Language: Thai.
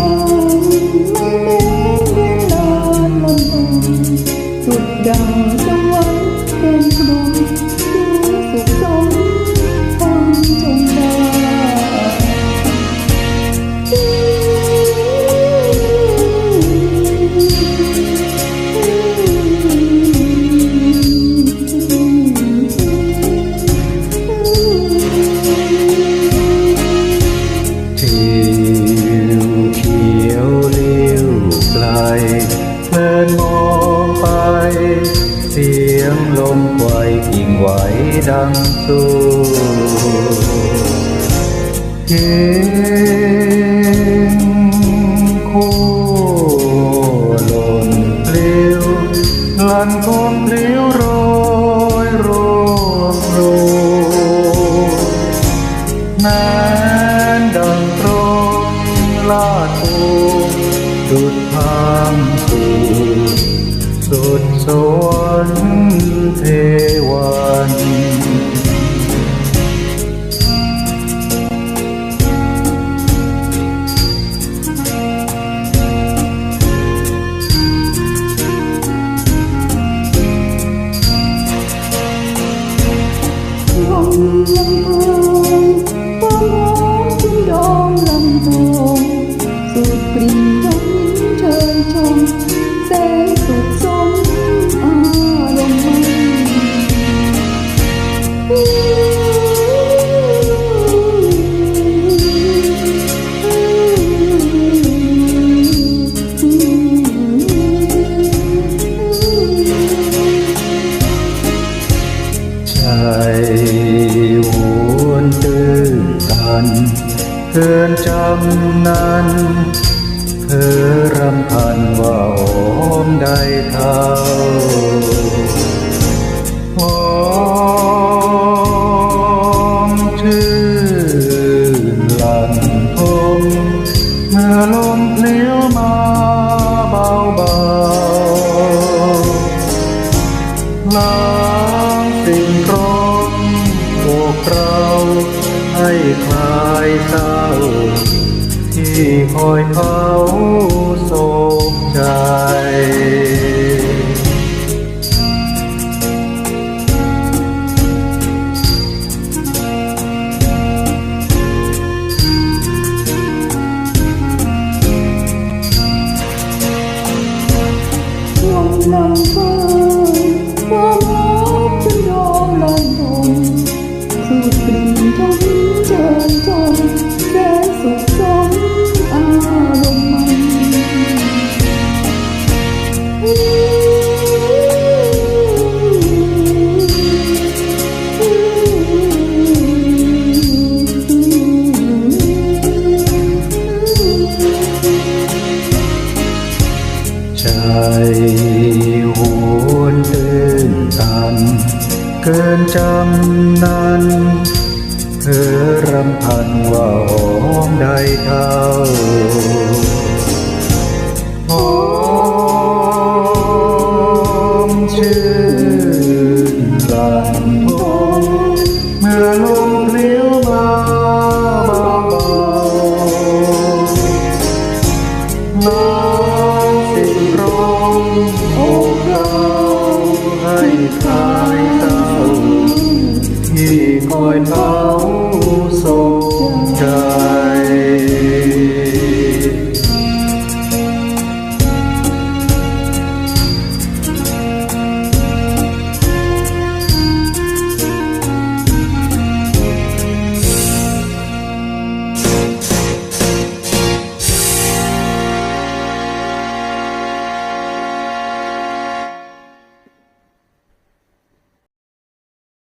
ไงลมไกวกิ่งไหวดังสู้เห็นคู่หล่นปลิวลันคงพลิ้ยวโรยรวบรวมแม้นดังตรงลาดภูดุดทางสู่สุดสวรรค์ กลิ่นดมเชิญชมแสงสุขสมอารมณ์มันใจหวนตื่นตันเกินจำนั้น ธอรำพันว่าโอมได้เท่าหอมชื่นหลันพมเมื่อลมเพลี้ยวมาเบาเบาล้างสิ่งร้อนอกเราให้คลายเศร้า ที่คอยเเกินจำนั้น เธอรำพันว่าหอมได้เท่าหอมชื่นหลันพงเมื่อลมเลี้ยวมาเบาๆน้องสิ่งร้อง ใ